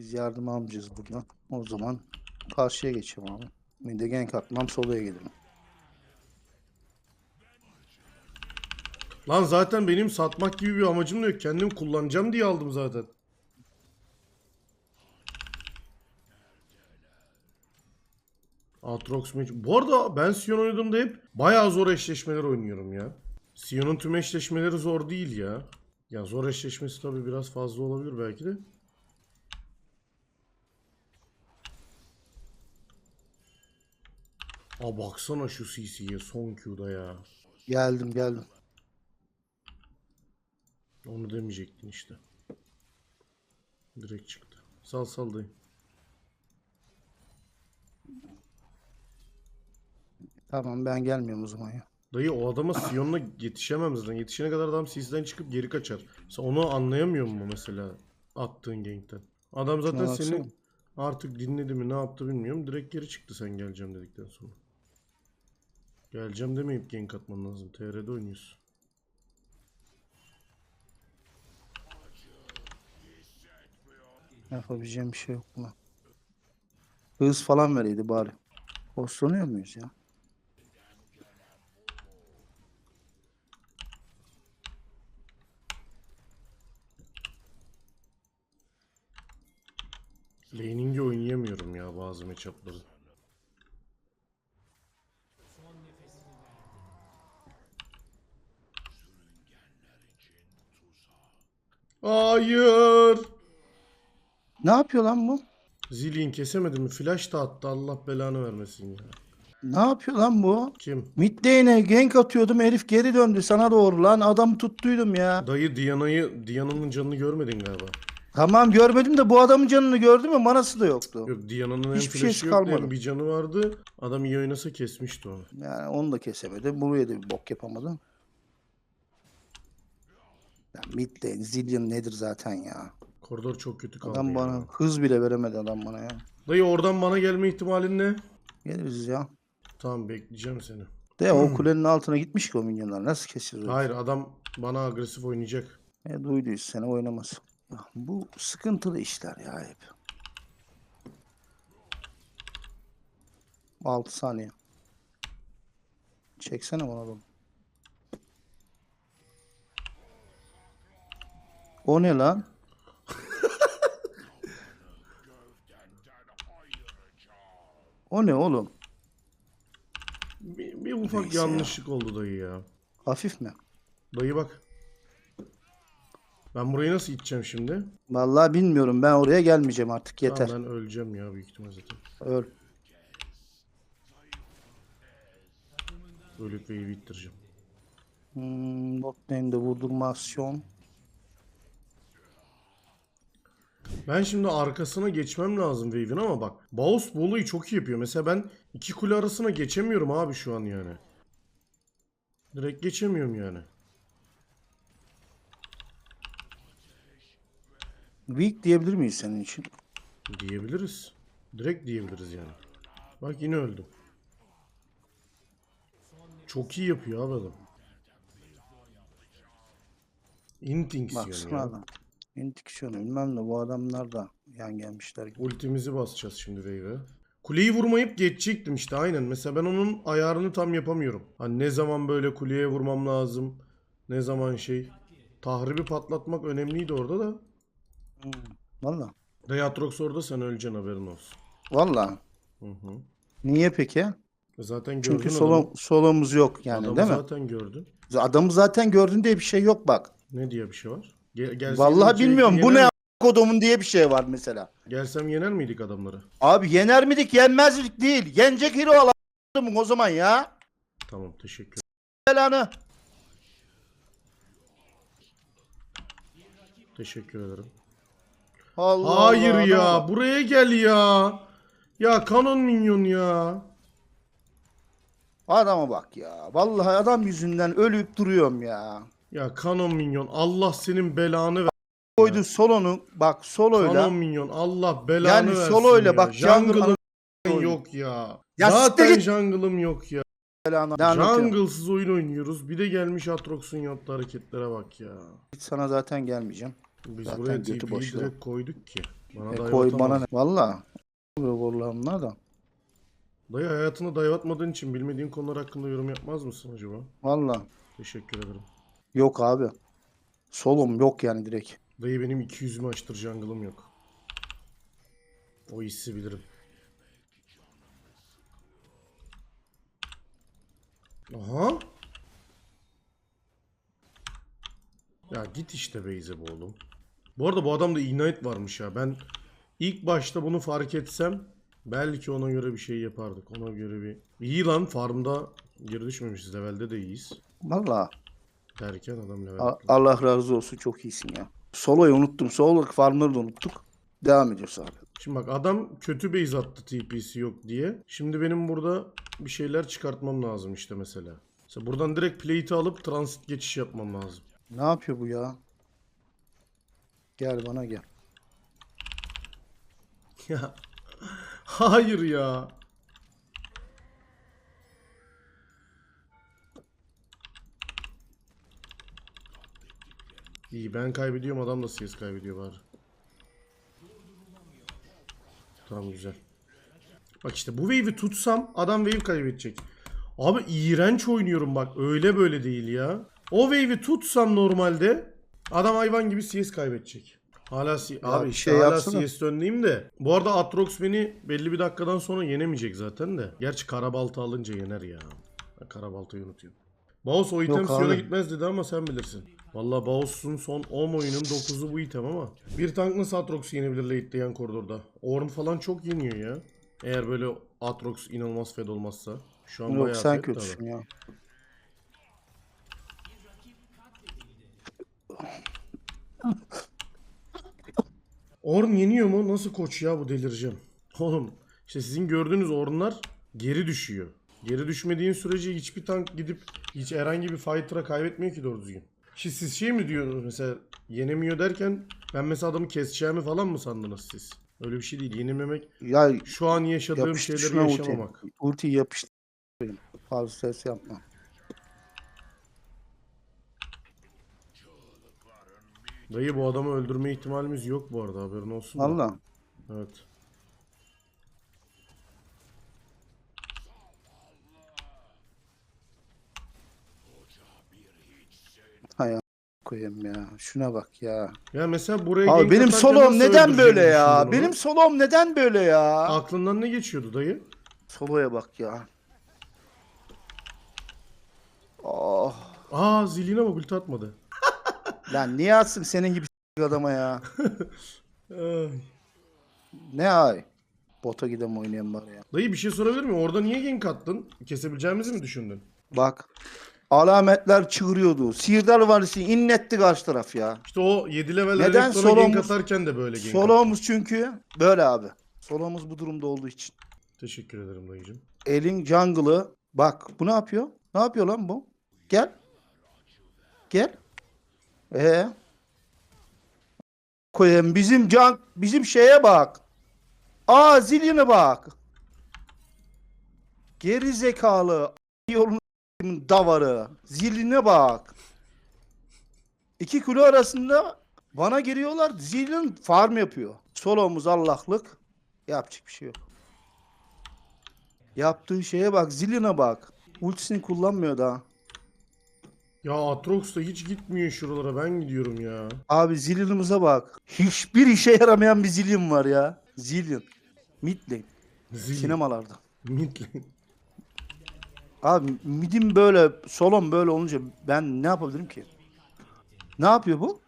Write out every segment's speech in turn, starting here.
Biz yardım almayacağız buradan. O zaman karşıya geçeyim abi. Mide gank atmam gelirim. Lan zaten benim satmak gibi bir amacım yok. Kendim kullanacağım diye aldım zaten. Aatrox Mage. Bu arada ben Sion oynadığımda hep bayağı zor eşleşmeler oynuyorum ya. Sion'un tüm eşleşmeleri zor değil ya. Ya zor eşleşmesi tabii biraz fazla olabilir belki de. Aa baksana şu CC'ye son Q'da ya. Geldim geldim. Onu demeyecektin işte. Direkt çıktı. Sal sal dayı. Tamam ben gelmiyorum o zaman ya. Dayı o adama Sion'la yetişemem zaten. Yetişene kadar adam CC'den çıkıp geri kaçar. Sen onu anlayamıyor mu mesela attığın gankten? Adam zaten seni artık dinledi mi ne yaptı bilmiyorum. Direkt geri çıktı sen geleceğim dedikten sonra. Geleceğim demeyip gank atman lazım. TR'de oynuyorsun. Yapabileceğim bir şey yok buna. Hız falan vereydi bari. Hoşlanıyor muyuz ya? Laning'i oynayamıyorum ya bazı matchup'ları. Hayır. Ne yapıyor lan bu? Zillion kesemedi mi? Flash da attı. Allah belanı vermesin ya. Ne yapıyor lan bu? Kim? Mid lane'e gank atıyordum herif geri döndü sana doğru lan adamı tuttuydum ya. Dayı Diana'yı Diana'nın canını görmedin galiba. Tamam görmedim de bu adamın canını gördüm mü manası da yoktu. Yok Diana'nın hem Hiçbir flash'ı şeysi yoktu hem kalmadı. bir canı vardı. Adam iyi oynasa kesmişti onu. Yani onu da kesemedi. Buraya da bir bok yapamadı. Ya mid lane zillion nedir zaten ya. Koridor çok kötü kaldı Adam ya. bana hız bile veremedi adam bana ya. Dayı oradan bana gelme ihtimalin ne? Geliriz ya. Tamam bekleyeceğim seni. De o kulenin altına gitmiş ki o minyonlar. Nasıl onu? Hayır adam bana agresif oynayacak. E, duyduyuz seni oynamaz. Ya, bu sıkıntılı işler ya hep. 6 saniye. Çeksene bana oğlum. O ne lan? o ne oğlum? Bir, bir ufak Neyse ya. yanlışlık oldu dayı ya. Hafif mi? Dayı bak. Ben burayı nasıl gideceğim şimdi? Vallahi bilmiyorum. Ben oraya gelmeyeceğim artık. Yeter. Tamam, ben öleceğim ya büyük ihtimal zaten. Öl. Ölüp wave'i ittireceğim. Hmm, bot lane'de vurdurmasyon. Ben şimdi arkasına geçmem lazım wave'in ama bak. Baus bu olayı çok iyi yapıyor. Mesela ben iki kule arasına geçemiyorum abi şu an yani. Direkt geçemiyorum yani. Weak diyebilir miyiz senin için? Diyebiliriz. Direkt diyebiliriz yani. Bak yine öldüm. Çok iyi yapıyor abi adam. Intings yani Baksana ya. adam. İntiksiyonu bilmem ne bu adamlar da yan gelmişler. gibi. Ultimizi basacağız şimdi wave'e. Kuleyi vurmayıp geçecektim işte aynen. Mesela ben onun ayarını tam yapamıyorum. Hani ne zaman böyle kuleye vurmam lazım. Ne zaman şey. Tahribi patlatmak önemliydi orada da. Hmm. Valla. Deatrox orada sen öleceksin haberin olsun. Valla. Hı hı. Niye peki? E Zaten gördün Çünkü adamı. solo, solomuz yok yani Adamı değil mi? zaten gördün. Adamı zaten gördün diye bir şey yok bak. Ne diye bir şey var? Gelseydim Vallahi içeri bilmiyorum. Bu yener ne kodumun diye bir şey var mesela. Gelsem yener miydik adamları? Abi yener miydik yenmezdik değil. Yenecek hero alalım o zaman ya. Tamam teşekkür Belanı. Teşekkür ederim. Allah Hayır Allah, ya buraya gel ya. Ya kanon minyon ya. Adama bak ya. Vallahi adam yüzünden ölüp duruyorum ya. Ya kanon minyon Allah senin belanı ver. Koydu solonu bak soloyla. Kanon minyon Allah belanı Yani versin soloyla ya. bak, jungle Jungle'ım oyunu. yok ya. Ya Zaten jungle'ım yok ya. Jungle'sız oyun oynuyoruz. Bir de gelmiş Atrox'un yaptığı hareketlere bak ya. Sana zaten gelmeyeceğim. Biz Zaten buraya götü direkt koyduk ki. Bana E, koy bana ne? Valla. Revolver'ımla da. Dayı hayatını dive atmadığın için bilmediğin konular hakkında yorum yapmaz mısın acaba? Valla. Teşekkür ederim. Yok abi. Solum yok yani direkt. Dayı benim 200'ümü açtır jungle'ım yok. O hissi bilirim. Aha. Ya git işte Beyze bu oğlum. Bu arada bu adamda Ignite varmış ya. Ben ilk başta bunu fark etsem belki ona göre bir şey yapardık. Ona göre bir... İyi lan farmda geri düşmemişiz. Levelde de iyiyiz. Valla. Derken adam level A-. Allah razı olsun çok iyisin ya. Solo'yu unuttum. Solo farmları da unuttuk. Devam ediyoruz abi. Şimdi bak adam kötü base attı TP'si yok diye. Şimdi benim burada bir şeyler çıkartmam lazım işte mesela. Mesela buradan direkt plate'i alıp transit geçiş yapmam lazım. Ne yapıyor bu ya? Gel bana gel. Ya hayır ya. İyi ben kaybediyorum adam da CS kaybediyor bari. Tamam güzel. Bak işte bu wave'i tutsam adam wave kaybedecek. Abi iğrenç oynuyorum bak öyle böyle değil ya. O wave'i tutsam normalde adam hayvan gibi CS kaybedecek. Hala C- abi bir işte şey hala yapsana. CS döneyim de. Bu arada Atrox beni belli bir dakikadan sonra yenemeyecek zaten de. Gerçi Karabalta alınca yener ya. Karabalta'yı unutuyorum. Baus o item Yok Sion'a abi. gitmez dedi ama sen bilirsin. Valla Baus'un son 10 oyunun 9'u bu item ama. Bir tank nasıl Atrox'u yenebilir late yan koridorda? Orn falan çok yeniyor ya. Eğer böyle Atrox inanılmaz fed olmazsa. Şu an Yok bayağı sen fed kötüsün ya. Orn yeniyor mu? Nasıl koç ya bu delireceğim. Oğlum işte sizin gördüğünüz Orn'lar geri düşüyor. Geri düşmediğin sürece hiçbir tank gidip hiç herhangi bir fighter'a kaybetmiyor ki doğru düzgün. Şimdi siz şey mi diyorsunuz mesela yenemiyor derken ben mesela adamı keseceğimi falan mı sandınız siz? Öyle bir şey değil. Yenememek Ya şu an yaşadığım şeyleri şuna ulti. yaşamamak. Ultiyi yapıştır. Fazla ses yapma. Dayı bu adamı öldürme ihtimalimiz yok bu arada haberin olsun. Valla. Evet. Hay a- koyayım ya. Şuna bak ya. Ya mesela buraya Abi benim solom neden böyle ya? Benim solom neden böyle ya? Aklından ne geçiyordu dayı? Soloya bak ya. Oh. Aa ziline bak ulti atmadı. Lan niye atsın senin gibi adama ya? Ay. Ne ay? Bota gidem oynayayım bari ya. Dayı bir şey sorabilir miyim? Orada niye gank attın? Kesebileceğimizi mi düşündün? Bak. Alametler çığırıyordu. Sihirdar valisi inletti karşı taraf ya. İşte o 7 level Neden gank solomuz- atarken de böyle gank attı. Solomuz çünkü böyle abi. Solomuz bu durumda olduğu için. Teşekkür ederim dayıcım. Elin jungle'ı bak bu ne yapıyor? Ne yapıyor lan bu? Gel. Gel. Ee. Koyayım bizim can bizim şeye bak. Aa ziline bak. Geri zekalı yolun davarı. Ziline bak. İki kilo arasında bana giriyorlar. Zilin farm yapıyor. Solomuz Allah'lık. Yapacak bir şey yok. Yaptığı şeye bak. Ziline bak. Ultisini kullanmıyor daha. Ya Atrox da hiç gitmiyor şuralara ben gidiyorum ya. Abi zilinimize bak. Hiçbir işe yaramayan bir zilin var ya. Zilin. Midlane. Zil. Sinemalarda. Midlane. Abi midim böyle, solom böyle olunca ben ne yapabilirim ki? Ne yapıyor bu?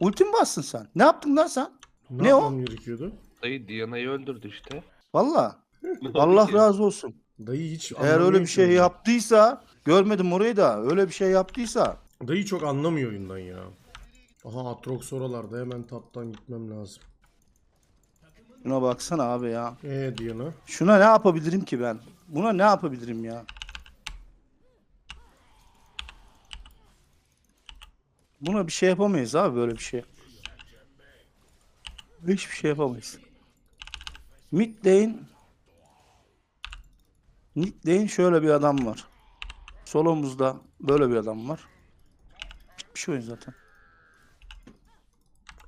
Ultim bastın sen. Ne yaptın lan sen? Ne, Ne o? gerekiyordu? Dayı Diana'yı öldürdü işte. Valla. Allah razı olsun. Dayı hiç Eğer öyle bir şey yaptıysa, görmedim orayı da, öyle bir şey yaptıysa Dayı çok anlamıyor oyundan ya. Aha Atrox oralarda hemen taptan gitmem lazım. Buna baksana abi ya. Eee Diana. Şuna ne yapabilirim ki ben? Buna ne yapabilirim ya? Buna bir şey yapamayız abi böyle bir şey. Hiçbir şey yapamayız. Mid lane Mid lane şöyle bir adam var. Solomuzda böyle bir adam var. Bitmiş oyun zaten.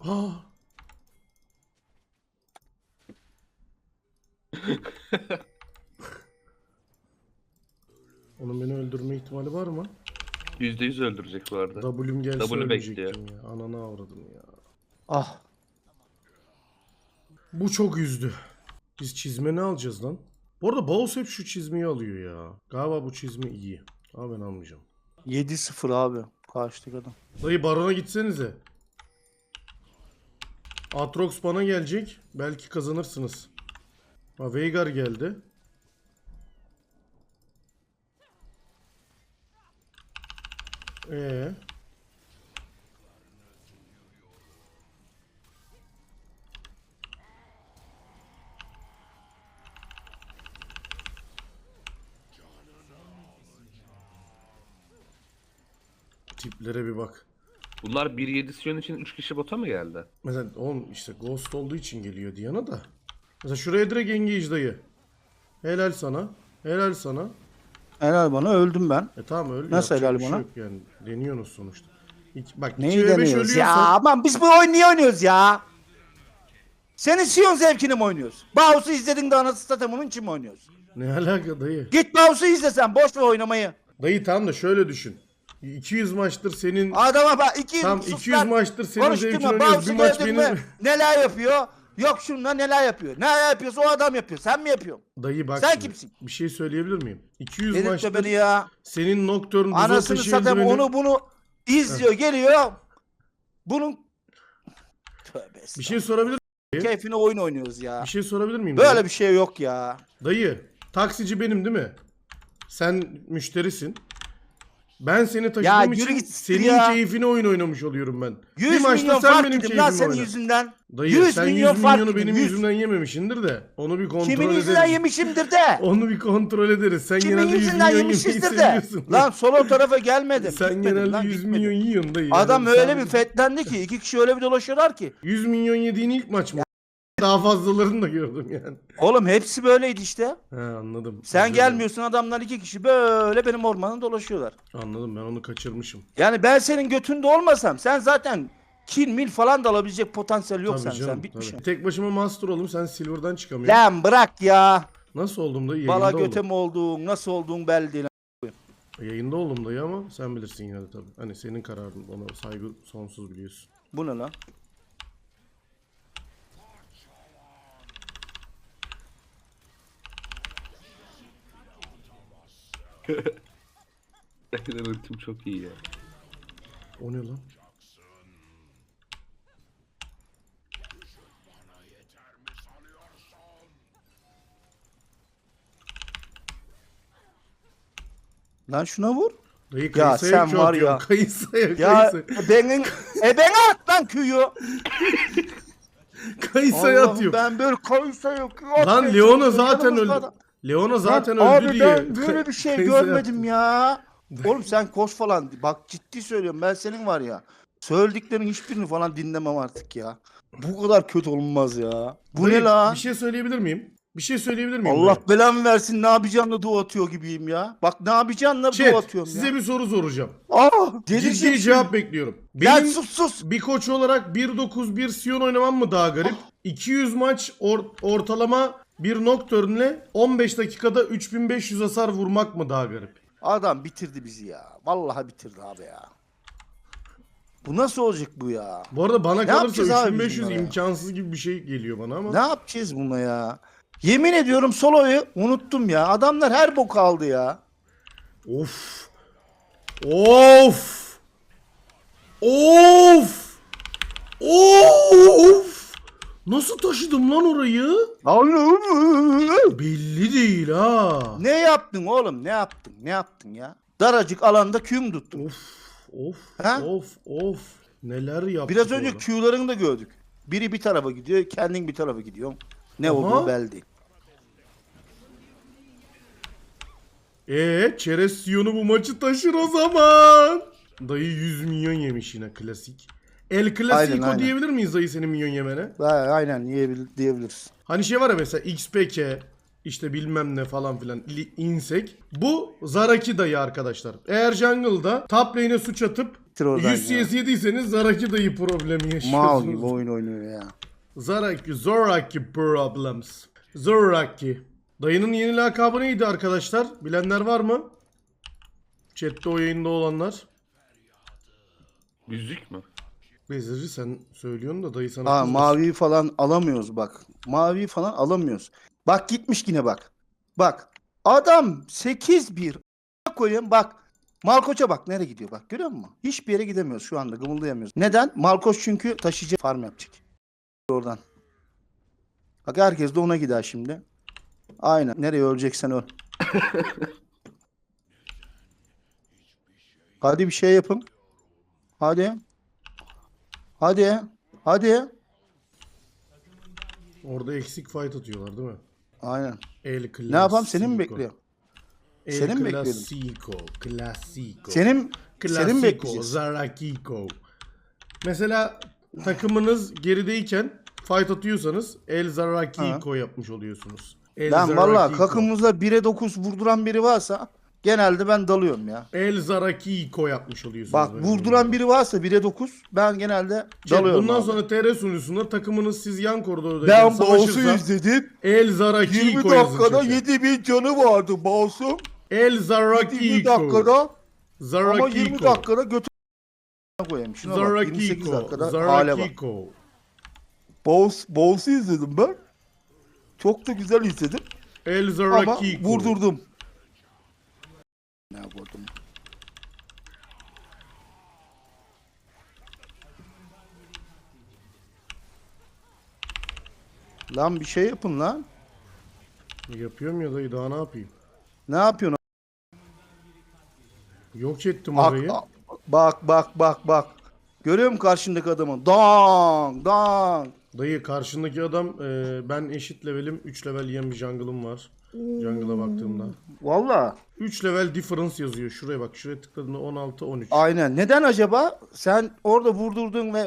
Aa. Onun beni öldürme ihtimali var mı? %100 öldürecek bu arada. W'm gelse W ölecektim bekliyor. ya. Ananı avradım ya. Ah. Bu çok üzdü. Biz çizme ne alacağız lan? Bu arada Baus hep şu çizmeyi alıyor ya. Galiba bu çizme iyi. Ama ben almayacağım. 7-0 abi. Karşıdaki adam. Dayı barona gitsenize. Atrox bana gelecek. Belki kazanırsınız. Ha Veigar geldi. Ee. Tiplere bir bak. Bunlar 1.7 Sion için 3 kişi bota mı geldi? Mesela oğlum işte Ghost olduğu için geliyor Diana da. Mesela şuraya direkt engage dayı. Helal sana. Helal sana. Helal bana öldüm ben. E tamam öyle. Nasıl yapacak helal bir şey bana? yok yani. Deniyorsunuz sonuçta. İki, bak Neyi 2 ve 5 deniyoruz ya? Aman biz bu oyunu niye oynuyoruz ya? Senin Sion zevkini mi oynuyoruz? Bows'u izledin de anasını satayım onun için mi oynuyoruz? Ne alaka dayı? Git Bows'u izle sen boş ver oynamayı. Dayı tamam da şöyle düşün. 200 maçtır senin Adama bak 200 tam sus 200 lan. maçtır senin zevkini oynuyoruz. Bir maç gördün benim. mü? Neler yapıyor? Yok şunla neler yapıyor. Neler yapıyorsa o adam yapıyor. Sen mi yapıyorsun? Dayı bak Sen şimdi, kimsin? Bir şey söyleyebilir miyim? 200 Delirtme maçtır beni ya. senin Nocturne buzul Anasını satayım eldiveni- onu bunu izliyor geliyor. Bunun Tövbe Bir şey sorabilir Keyfine oyun oynuyoruz ya. bir şey sorabilir miyim? Böyle dayı? bir şey yok ya. Dayı, taksici benim değil mi? Sen müşterisin. Ben seni taşıdığım yürü için git senin ya. keyfine oyun oynamış oluyorum ben. 100 bir maçta milyon sen fark benim yedim lan keyfime senin oyna. yüzünden. Dayı 100 sen milyon 100 fark milyonu yedim, benim 100. yüzümden yememişindir de. Onu bir kontrol Kimin yüzünden ederiz. yemişimdir de. Onu bir kontrol ederiz. Sen Kimin genelde 100 yüzünden milyon yemeyi yemişizdir de. seviyorsun. Lan solo tarafa gelmedim. sen gitmedim genelde lan, 100 gitmedim. milyon yiyorsun dayı. Adam Yani öyle sen- bir fetlendi ki iki kişi öyle bir dolaşıyorlar ki. 100 milyon yediğin ilk maç mı? Daha fazlalarını da gördüm yani. Oğlum hepsi böyleydi işte. He anladım. Sen dilerim. gelmiyorsun adamlar iki kişi böyle benim ormanı dolaşıyorlar. Anladım ben onu kaçırmışım. Yani ben senin götünde olmasam sen zaten kill mil falan da alabilecek potansiyel yok Tabii sen. canım, sen bitmişsin. tabii. Tek başıma master oldum sen silver'dan çıkamıyorsun. Lan bırak ya. Nasıl oldum? Bala Yayında göte oldum. mi olduğun, nasıl olduğun belli değil. Yayında oldum dayı ama sen bilirsin yine de tabii. Hani senin kararın ona saygı sonsuz biliyorsun. Bu ne lan? Benim ultim çok iyi ya. O ne lan? Lan şuna vur. Dayı Ya sen var ya. ya. Kayısaya Ya kayısaya. benim e beni at lan küyü. Kayısaya atıyor. ben böyle kayısa yok. Lan Leona zaten öldü. Leona zaten Lan öldü abi diye. ben böyle bir şey görmedim ya. Oğlum sen koş falan. Bak ciddi söylüyorum ben senin var ya. Söylediklerin hiçbirini falan dinlemem artık ya. Bu kadar kötü olmaz ya. Bu Dayı, ne la? Bir şey söyleyebilir miyim? Bir şey söyleyebilir miyim? Allah dayı? belamı versin ne yapacağınla dua atıyor gibiyim ya. Bak ne yapacağınla dua Chat, atıyorum size ya. bir soru soracağım. Aa, Ciddi delireceğim cevap şimdi. bekliyorum. Ya Benim sus sus. bir koç olarak 1.9 Sion oynamam mı daha garip? 200 maç or- ortalama bir Nocturne'le 15 dakikada 3500 hasar vurmak mı daha garip? Adam bitirdi bizi ya. Vallahi bitirdi abi ya. Bu nasıl olacak bu ya? Bu arada bana Ne kalırsa yapacağız abi biz 3500 bunlara ya? imkansız gibi bir şey geliyor bana ama. Ne yapacağız buna ya? Yemin ediyorum soloyu unuttum ya. Adamlar her bok aldı ya. Of. Of. Of. Of. Nasıl taşıdım lan orayı? Belli değil ha. ne yaptın oğlum? Ne yaptın? Ne yaptın ya? Daracık alanda küm tuttun. Of. Of. Ha? Of. Of. Neler yaptık Biraz önce. Q'larını da gördük. Biri bir tarafa gidiyor, kendin bir tarafa gidiyorsun. Ne Aha. olduğu belli değil. Ee, Çerez Sion'u bu maçı taşır o zaman. Dayı 100 milyon yemiş yine klasik. El Clasico Aynen, aynen. diyebilir miyiz dayı senin milyon yemene? Ha, aynen diyebil- diyebiliriz. Hani şey var ya mesela XPK işte bilmem ne falan filan li- insek. Bu Zaraki dayı arkadaşlar. Eğer jungle'da top lane'e suç atıp Bitir oradan 100 ya. CS yediyseniz Zaraki dayı problemi yaşıyorsunuz. Mal gibi oyun oynuyor ya. Zaraki, Zoraki problems. Zoraki. Dayının yeni lakabı neydi arkadaşlar? Bilenler var mı? Chat'te o yayında olanlar. Yüzük mü? Beziri sen söylüyorsun da dayı sana Aa, maviyi falan alamıyoruz bak. Maviyi falan alamıyoruz. Bak gitmiş yine bak. Bak. Adam 8-1 A- koyayım bak. Malkoç'a bak nereye gidiyor bak görüyor musun? Hiçbir yere gidemiyoruz şu anda gımıldayamıyoruz. Neden? Malkoç çünkü taşıyıcı farm yapacak. Oradan. Bak herkes de ona gider şimdi. Aynen. Nereye öleceksen öl. Hadi bir şey yapın. Hadi. Hadi. Hadi. Orada eksik fight atıyorlar değil mi? Aynen. El Clasico. Ne yapalım seni mi bekliyor? El Seni mi bekliyordum? Clasico. Clasico. Senin Clasico. senin bekleyeceğiz. Zarakiko. Mesela takımınız gerideyken fight atıyorsanız El Zarakiko yapmış oluyorsunuz. El Ben valla kakımızda 1'e 9 vurduran biri varsa genelde ben dalıyorum ya. El Zarakiko yapmış oluyorsunuz. Bak böyle. vurduran biri varsa 1'e 9 ben genelde Chat, dalıyorum. Bundan abi. sonra TR sunucusunda takımınız siz yan koridorda ben savaşırsa izledim. El Zarakiko 20 dakikada yazacak. 7000 canı vardı Bağız'ın. El 20 Zarakiko. dakikada ama Zarakiko. 20 dakikada götü koyayım. Şuna bak 28 Zarakiko. dakikada hale bak. Zarakiko. Bağız, Bağız'ı izledim ben. Çok da güzel izledim. El Ama Zarakiko. vurdurdum. Ne vurdum? Lan bir şey yapın lan. Yapıyorum ya dayı daha ne yapayım? Ne yapıyorsun? Yok ettim Bak, orayı. bak bak bak bak. Görüyor musun karşındaki adamı? Dang dang. Dayı karşındaki adam e, ben eşit levelim 3 level yiyen bir jungle'ım var. Jungle'a baktığımda. Valla. 3 level difference yazıyor. Şuraya bak. Şuraya tıkladığında 16 13. Aynen. Neden acaba? Sen orada vurdurdun ve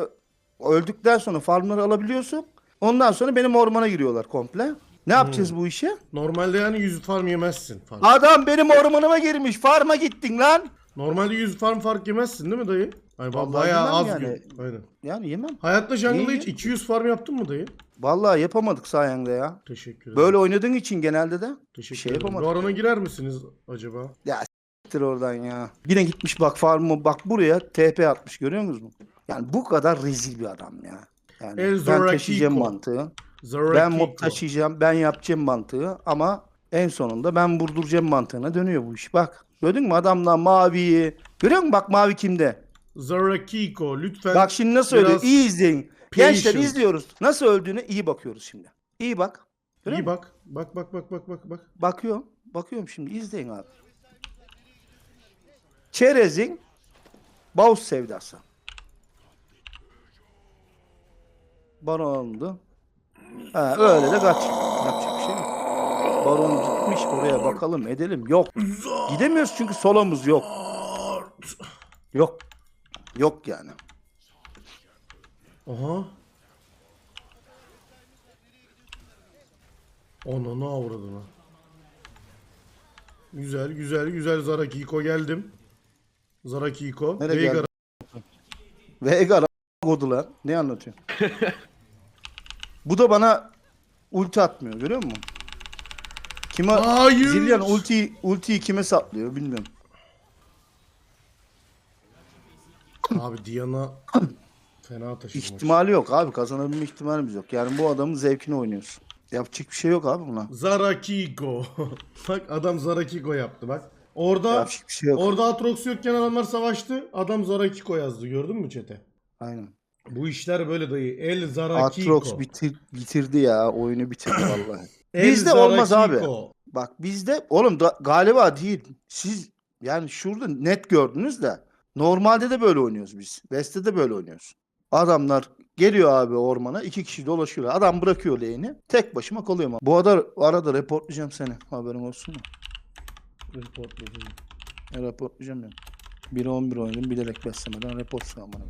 öldükten sonra farmları alabiliyorsun. Ondan sonra benim ormana giriyorlar komple. Ne yapacağız bu işi? Normalde yani 100 farm yemezsin. Farm. Adam benim ormanıma girmiş. Farma gittin lan. Normalde 100 farm fark yemezsin değil mi dayı? Hani Vallahi bayağı yemem az yani. gün. Aynen. Yani yemem. Hayatta jungle'da Niye? hiç 200 farm yaptın mı dayı? Vallahi yapamadık sayende ya. Teşekkür ederim. Böyle oynadığın için genelde de Teşekkür şey ederim. yapamadık. Bu arana girer misiniz acaba? ya s**tir oradan ya. Yine gitmiş bak farmı bak buraya TP atmış görüyor musunuz? Yani bu kadar rezil bir adam ya. Yani El ben Zorakiko. taşıyacağım mantığı. Zarakiko. Ben mod taşıyacağım, ben yapacağım mantığı ama en sonunda ben vurduracağım mantığına dönüyor bu iş. Bak gördün mü adamla maviyi. Görüyor musun bak mavi kimde? Zarakiko lütfen. Bak şimdi nasıl ölüyor? İyi izleyin. Gençler izliyoruz. Nasıl öldüğüne iyi bakıyoruz şimdi. İyi bak. Görüyor İyi musun? bak. Bak bak bak bak bak bak. Bakıyorum. Bakıyorum şimdi. izleyin abi. Çerezin Baus sevdası. Baron alındı. Ha, öyle de kaç. Yapacak bir şey yok. Baron gitmiş oraya bakalım edelim. Yok. Gidemiyoruz çünkü solomuz yok. Yok. Yok yani. Aha. Ananı avradına. Güzel güzel güzel Zarakiko geldim. Zarakiko. Nereye Veigar- geldin? Veigar kodular. Ne anlatıyorsun? Bu da bana ulti atmıyor görüyor musun? Kime Hayır. Zillion ulti ultiyi kime saplıyor bilmiyorum. Abi Diana fena taşımış. İhtimali yok abi kazanabilme ihtimalimiz yok. Yani bu adamın zevkini oynuyorsun. Yapacak bir şey yok abi buna. Zarakiko. bak adam Zarakiko yaptı bak. Orada Yapacak bir şey yok. orada Atrox yokken adamlar savaştı. Adam Zarakiko yazdı. Gördün mü çete? Aynen. Bu işler böyle dayı. El Zarakiko. Atrox bitir, bitirdi ya oyunu bitirdi vallahi. El Bizde olmaz abi. Bak bizde oğlum da, galiba değil. Siz yani şurada net gördünüz de normalde de böyle oynuyoruz biz. West'te de böyle oynuyoruz. Adamlar geliyor abi ormana iki kişi dolaşıyorlar. Adam bırakıyor lane'i. Tek başıma kalıyorum. Bu arada, arada reportlayacağım seni. Haberin olsun mu? Reportladım. E, reportlayacağım ya. 1'e 11 oynadım bilerek beslemeden report sağlamana.